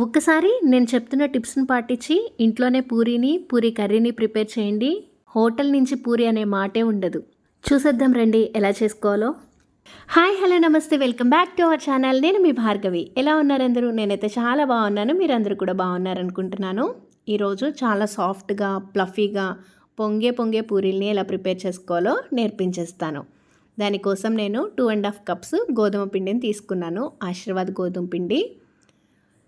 ఒక్కసారి నేను చెప్తున్న టిప్స్ని పాటించి ఇంట్లోనే పూరీని పూరి కర్రీని ప్రిపేర్ చేయండి. హోటల్ నుంచి పూరి అనే మాటే ఉండదు. చూసేద్దాం రండి ఎలా చేసుకోవాలో. హాయ్ హలో నమస్తే welcome back to our channel. నేను మీ భార్గవి. ఎలా ఉన్నారందరూ నేనైతే చాలా బాగున్నాను. మీరందరూ కూడా బాగున్నారనుకుంటున్నాను. ఈరోజు చాలా సాఫ్ట్గా ప్లఫీగా పొంగే పొంగే పూరీల్ని ఎలా ప్రిపేర్ చేసుకోవాలో నేర్పించేస్తాను. దానికోసం నేను టూ అండ్ హాఫ్ కప్స్ గోధుమ పిండిని తీసుకున్నాను. ఆశీర్వాద్ గోధుమ పిండి.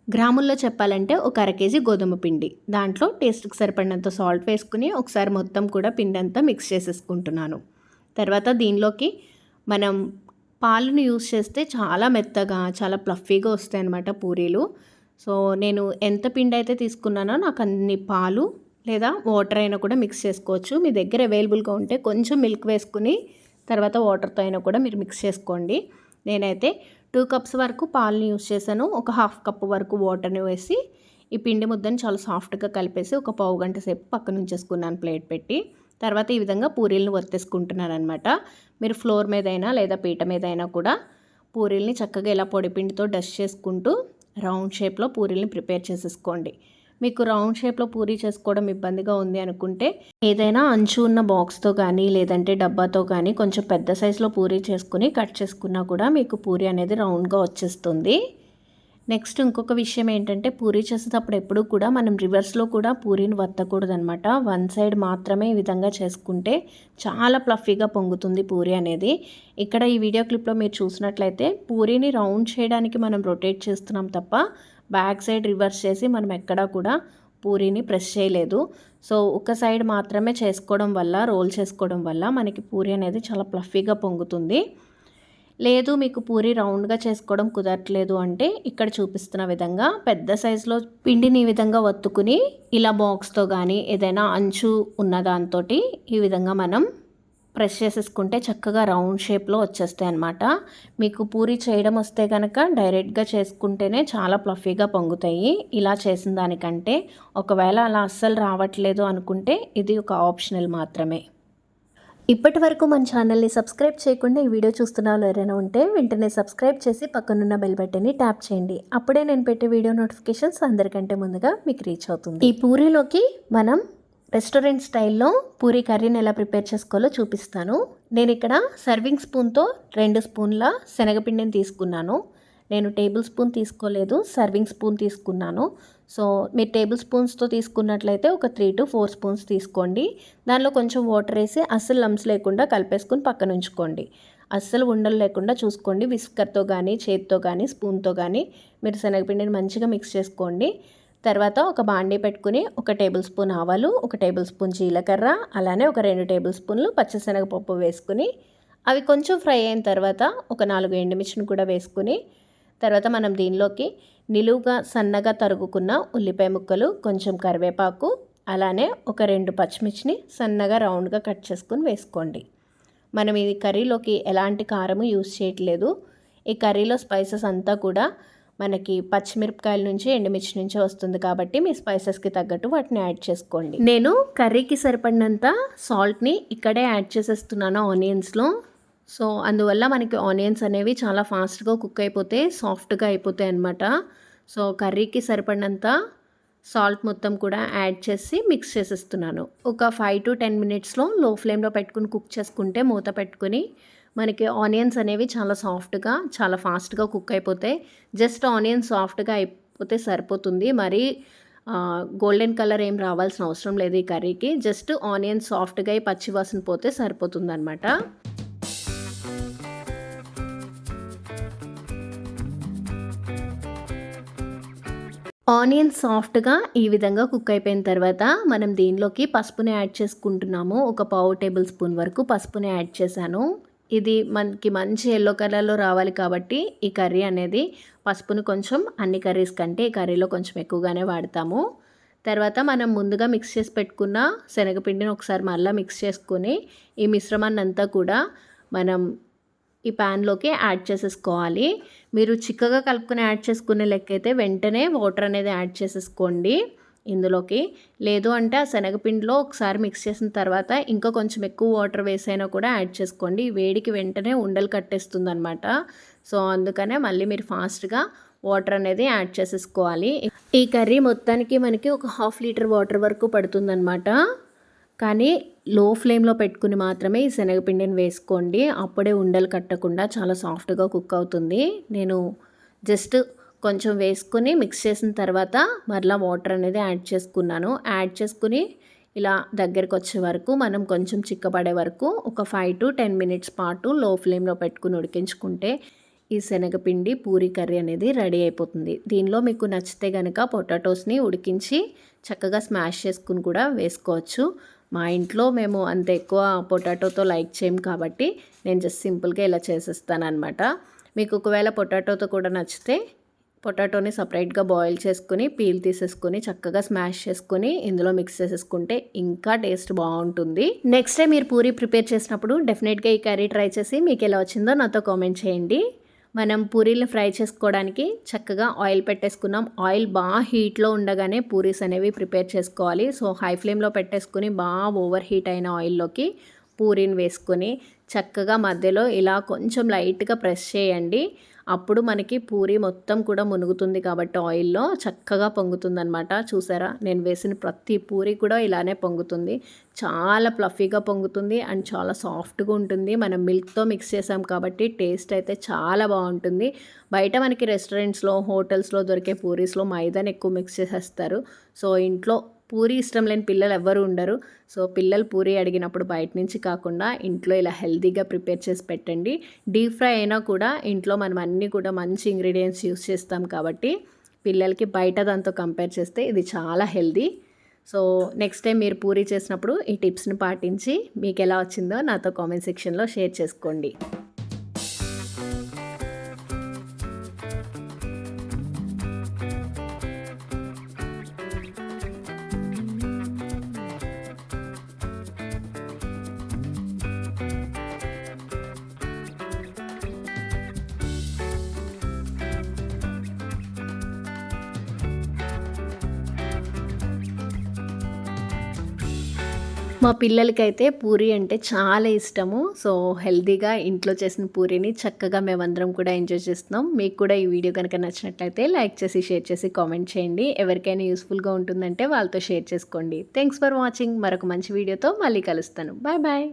గ్రాముల్లో చెప్పాలంటే ఒక అర కేజీ గోధుమ పిండి. దాంట్లో టేస్ట్కి సరిపడినంత సాల్ట్ వేసుకుని ఒకసారి మొత్తం కూడా పిండి అంతా మిక్స్ చేసేసుకుంటున్నాను. తర్వాత దీనిలోకి మనం పాలను యూస్ చేస్తే చాలా మెత్తగా చాలా ప్లఫీగా వస్తాయి అన్నమాట పూరీలు. సో నేను ఎంత పిండి అయితే తీసుకున్నానో నాకు అన్ని పాలు లేదా వాటర్ అయినా కూడా మిక్స్ చేసుకోవచ్చు. మీ దగ్గర అవైలబుల్గా ఉంటే కొంచెం మిల్క్ వేసుకుని తర్వాత వాటర్తో అయినా కూడా మీరు మిక్స్ చేసుకోండి. నేనైతే టూ కప్స్ వరకు పాలని యూస్ చేశాను. ఒక హాఫ్ కప్ వరకు వాటర్ని వేసి ఈ పిండి ముద్దని చాలా సాఫ్ట్గా కలిపేసి ఒక పావు గంట సేపు పక్కన ఉంచేసుకున్నాను ప్లేట్ పెట్టి. తర్వాత ఈ విధంగా పూరీలను వర్తేసుకుంటున్నాను అనమాట మీరు ఫ్లోర్ మీదైనా లేదా పీట మీదైనా కూడా పూరీల్ని చక్కగా ఇలా పొడిపిండితో డస్ట్ చేసుకుంటూ రౌండ్ షేప్లో పూరీల్ని ప్రిపేర్ చేసేసుకోండి. మీకు రౌండ్ షేప్లో పూరీ చేసుకోవడం ఇబ్బందిగా ఉంది అనుకుంటే ఏదైనా అంచు ఉన్న బాక్స్తో కానీ లేదంటే డబ్బాతో కానీ కొంచెం పెద్ద సైజులో పూరీ చేసుకుని కట్ చేసుకున్నా కూడా మీకు పూరీ అనేది రౌండ్గా వచ్చేస్తుంది. నెక్స్ట్ ఇంకొక విషయం ఏంటంటే పూరీ చేసేటప్పుడు ఎప్పుడు కూడా మనం రివర్స్లో కూడా పూరీని వత్తకూడదనమాట వన్ సైడ్ మాత్రమే ఈ విధంగా చేసుకుంటే చాలా ప్లఫీగా పొంగుతుంది పూరీ అనేది. ఇక్కడ ఈ వీడియో క్లిప్లో మీరు చూసినట్లయితే పూరీని రౌండ్ చేయడానికి మనం రొటేట్ చేస్తున్నాం తప్ప బ్యాక్ సైడ్ రివర్స్ చేసి మనం ఎక్కడా కూడా పూరీని ప్రెస్ చేయలేదు. సో ఒక సైడ్ మాత్రమే చేసుకోవడం వల్ల రోల్ చేసుకోవడం వల్ల మనకి పూరి అనేది చాలా ప్లఫీగా పొంగుతుంది. లేదు మీకు పూరి రౌండ్గా చేసుకోవడం కుదరట్లేదు అంటే ఇక్కడ చూపిస్తున్న విధంగా పెద్ద సైజులో పిండిని ఈ విధంగా వత్తుకుని ఇలా బాక్స్తో కానీ ఏదైనా అంచు ఉన్న దాంతో ఈ విధంగా మనం ప్రెస్ చేసేసుకుంటే చక్కగా రౌండ్ షేప్లో వచ్చేస్తాయి అనమాట మీకు పూరి చేయడం వస్తే కనుక డైరెక్ట్గా చేసుకుంటేనే చాలా ప్లఫీగా పొంగుతాయి. ఇలా చేసిన దానికంటే ఒకవేళ అలా అస్సలు రావట్లేదు అనుకుంటే ఇది ఒక ఆప్షనల్ మాత్రమే. ఇప్పటి వరకు మన ఛానల్ని సబ్స్క్రైబ్ చేయకుండా ఈ వీడియో చూస్తున్న వాళ్ళు ఎవరైనా ఉంటే వెంటనే సబ్స్క్రైబ్ చేసి పక్కనున్న బెల్ బటన్ని ట్యాప్ చేయండి. అప్పుడే నేను పెట్టే వీడియో నోటిఫికేషన్స్ అందరికంటే ముందుగా మీకు రీచ్ అవుతుంది. ఈ పూరీలోకి మనం రెస్టారెంట్ స్టైల్లో పూరీ కర్రీని ఎలా ప్రిపేర్ చేసుకోవాలో చూపిస్తాను. నేను ఇక్కడ సర్వింగ్ స్పూన్తో రెండు స్పూన్ల శనగపిండిని తీసుకున్నాను. నేను టేబుల్ స్పూన్ తీసుకోలేదు సర్వింగ్ స్పూన్ తీసుకున్నాను. సో మీరు టేబుల్ స్పూన్స్తో తీసుకున్నట్లయితే ఒక త్రీ టు ఫోర్ స్పూన్స్ తీసుకోండి. దానిలో కొంచెం వాటర్ వేసి అస్సలు లమ్స్ లేకుండా కలిపేసుకుని పక్కన ఉంచుకోండి. అస్సలు ఉండలు లేకుండా చూసుకోండి. విస్కర్తో కానీ చేతితో కానీ స్పూన్తో కానీ మీరు శనగపిండిని మంచిగా మిక్స్ చేసుకోండి. తర్వాత ఒక బాండీ పెట్టుకుని ఒక టేబుల్ స్పూన్ ఆవాలు ఒక టేబుల్ స్పూన్ జీలకర్ర అలానే ఒక రెండు టేబుల్ స్పూన్లు పచ్చిశనగపప్పు వేసుకుని అవి కొంచెం ఫ్రై అయిన తర్వాత ఒక నాలుగు ఎండుమిర్చిని కూడా వేసుకుని తర్వాత మనం దీనిలోకి నిలువుగా సన్నగా తరుగుకున్న ఉల్లిపాయ ముక్కలు కొంచెం కరివేపాకు అలానే ఒక రెండు పచ్చిమిర్చిని సన్నగా రౌండ్గా కట్ చేసుకుని వేసుకోండి. మనం ఇది కర్రీలోకి ఎలాంటి కారము యూస్ చేయట్లేదు. ఈ కర్రీలో స్పైసెస్ అంతా కూడా మనకి పచ్చిమిరపకాయల నుంచి ఎండుమిర్చి నుంచి వస్తుంది కాబట్టి మీ స్పైసెస్కి తగ్గట్టు వాటిని యాడ్ చేసుకోండి. నేను కర్రీకి సరిపడినంత సాల్ట్ని ఇక్కడే యాడ్ చేసేస్తున్నాను ఆనియన్స్లో సో అందువల్ల మనకి ఆనియన్స్ అనేవి చాలా ఫాస్ట్గా కుక్ అయిపోతే సాఫ్ట్గా అయిపోతాయి అనమాట సో కర్రీకి సరిపడినంత సాల్ట్ మొత్తం కూడా యాడ్ చేసి మిక్స్ చేసేస్తున్నాను. ఒక ఫైవ్ టు టెన్ మినిట్స్లో లో ఫ్లేమ్లో పెట్టుకుని కుక్ చేసుకుంటే మూత పెట్టుకుని మనకి ఆనియన్స్ అనేవి చాలా సాఫ్ట్గా చాలా ఫాస్ట్గా కుక్ అయిపోతాయి. జస్ట్ ఆనియన్స్ సాఫ్ట్గా అయిపోతే సరిపోతుంది. మరి గోల్డెన్ కలర్ ఏం రావాల్సిన అవసరం లేదు ఈ కర్రీకి. జస్ట్ ఆనియన్ సాఫ్ట్గా పచ్చి వాసన పోతే సరిపోతుంది అనమాట ఆనియన్ సాఫ్ట్గా ఈ విధంగా కుక్ అయిపోయిన తర్వాత మనం దీనిలోకి పసుపుని యాడ్ చేసుకుంటున్నాము. ఒక పావు టేబుల్ స్పూన్ వరకు పసుపుని యాడ్ చేశాను. ఇది మనకి మంచి ఎల్లో కలర్లో రావాలి కాబట్టి ఈ కర్రీ అనేది పసుపుని కొంచెం అన్ని కర్రీస్ కంటే ఈ కర్రీలో కొంచెం ఎక్కువగానే వాడతాము. తర్వాత మనం ముందుగా మిక్స్ చేసి పెట్టుకున్న శనగపిండిని ఒకసారి మళ్ళీ మిక్స్ చేసుకొని ఈ మిశ్రమాన్ని అంతా కూడా మనం ఈ ప్యాన్లోకి యాడ్ చేసేసుకోవాలి. మీరు చిక్కగా కలుపుకొని యాడ్ చేసుకునే లెక్క అయితే వెంటనే వాటర్ అనేది యాడ్ చేసేసుకోండి. ఇందులోకి. లేదు అంటే ఆ శనగపిండిలో ఒకసారి మిక్స్ చేసిన తర్వాత ఇంకా కొంచెం ఎక్కువ వాటర్ వేసైనా కూడా యాడ్ చేసుకోండి. వేడికి వెంటనే ఉండలు కట్టేస్తుంది అనమాట సో అందుకనే మళ్ళీ మీరు ఫాస్ట్గా వాటర్ అనేది యాడ్ చేసేసుకోవాలి. ఈ కర్రీ మొత్తానికి మనకి ఒక హాఫ్ లీటర్ వాటర్ వరకు పడుతుందన్నమాట. కానీ లో ఫ్లేమ్లో పెట్టుకుని మాత్రమే ఈ శనగపిండిని వేసుకోండి. అప్పుడే ఉండలు కట్టకుండా చాలా సాఫ్ట్గా కుక్ అవుతుంది. నేను జస్ట్ కొంచెం వేసుకుని మిక్స్ చేసిన తర్వాత మరలా వాటర్ అనేది యాడ్ చేసుకున్నాను. యాడ్ చేసుకుని ఇలా దగ్గరికి వచ్చే వరకు మనం కొంచెం చిక్కబడే వరకు ఒక ఫైవ్ టు టెన్ మినిట్స్ పాటు లో ఫ్లేమ్లో పెట్టుకుని ఉడికించుకుంటే ఈ శనగపిండి పూరి కర్రీ అనేది రెడీ అయిపోతుంది. దీనిలో మీకు నచ్చితే కనుక పొటాటోస్ని ఉడికించి చక్కగా స్మాష్ చేసుకుని కూడా వేసుకోవచ్చు. మా ఇంట్లో మేము అంత ఎక్కువ పొటాటోతో లైక్ చేయం కాబట్టి నేను జస్ట్ సింపుల్గా ఇలా చేసేస్తాను అనమాట మీకు ఒకవేళ పొటాటోతో కూడా నచ్చితే పొటాటోని సపరేట్గా బాయిల్ చేసుకుని పీల్ తీసేసుకుని చక్కగా స్మాష్ చేసుకుని ఇందులో మిక్స్ చేసేసుకుంటే ఇంకా టేస్ట్ బాగుంటుంది. నెక్స్ట్ డే మీరు పూరి ప్రిపేర్ చేసినప్పుడు డెఫినెట్గా ఈ కర్రీ ట్రై చేసి మీకు ఎలా వచ్చిందో నాతో కామెంట్ చేయండి. మనం పూరీలు ఫ్రై చేసుకోవడానికి చక్కగా ఆయిల్ పెట్టేసుకున్నాం. ఆయిల్ బాగా హీట్లో ఉండగానే పూరీస్ అనేవి ప్రిపేర్ చేసుకోవాలి. సో హై ఫ్లేమ్లో పెట్టేసుకుని బాగా ఓవర్ హీట్ అయిన ఆయిల్లోకి పూరీని వేసుకొని చక్కగా మధ్యలో ఇలా కొంచెం లైట్గా ప్రెస్ చేయండి. అప్పుడు మనకి పూరి మొత్తం కూడా మునుగుతుంది కాబట్టి ఆయిల్లో చక్కగా పొంగుతుంది అనమాట చూసారా? నేను వేసిన ప్రతి పూరి కూడా ఇలానే పొంగుతుంది. చాలా ప్లఫీగా పొంగుతుంది అండ్ చాలా సాఫ్ట్గా ఉంటుంది. మనం మిల్క్తో మిక్స్ చేసాం కాబట్టి టేస్ట్ అయితే చాలా బాగుంటుంది. బయట మనకి రెస్టారెంట్స్లో హోటల్స్లో దొరికే పూరీస్లో మైదాని ఎక్కువ మిక్స్ చేసేస్తారు. సో ఇంట్లో పూరి ఇష్టం లేని పిల్లలు ఎవ్వరు ఉండరు. సో పిల్లలు పూరి అడిగినప్పుడు బయట నుంచి కాకుండా ఇంట్లో ఇలా హెల్తీగా ప్రిపేర్ చేసి పెట్టండి. డీప్ ఫ్రై అయినా కూడా ఇంట్లో మనం అన్నీ కూడా మంచి ఇంగ్రీడియంట్స్ యూస్ చేస్తాం కాబట్టి పిల్లలకి బయట దాంతో కంపేర్ చేస్తే ఇది చాలా హెల్దీ సో నెక్స్ట్ టైం మీరు పూరి చేసినప్పుడు ఈ టిప్స్ని పాటించి మీకు ఎలా వచ్చిందో నాతో కామెంట్ సెక్షన్లో షేర్ చేసుకోండి. మా పిల్లలకైతే పూరి అంటే చాలా ఇష్టము. సో హెల్తీగా ఇంట్లో చేసిన పూరిని చక్కగా మేమందరం కూడా ఎంజాయ్ చేస్తున్నాం. మీకు కూడా ఈ వీడియో కనుక నచ్చినట్లయితే లైక్ చేసి షేర్ చేసి కామెంట్ చేయండి. ఎవరికైనా యూస్ఫుల్గా ఉంటుందంటే వాళ్ళతో షేర్ చేసుకోండి. Thanks for watching. మరొక మంచి వీడియోతో మళ్ళీ కలుస్తాను. Bye bye.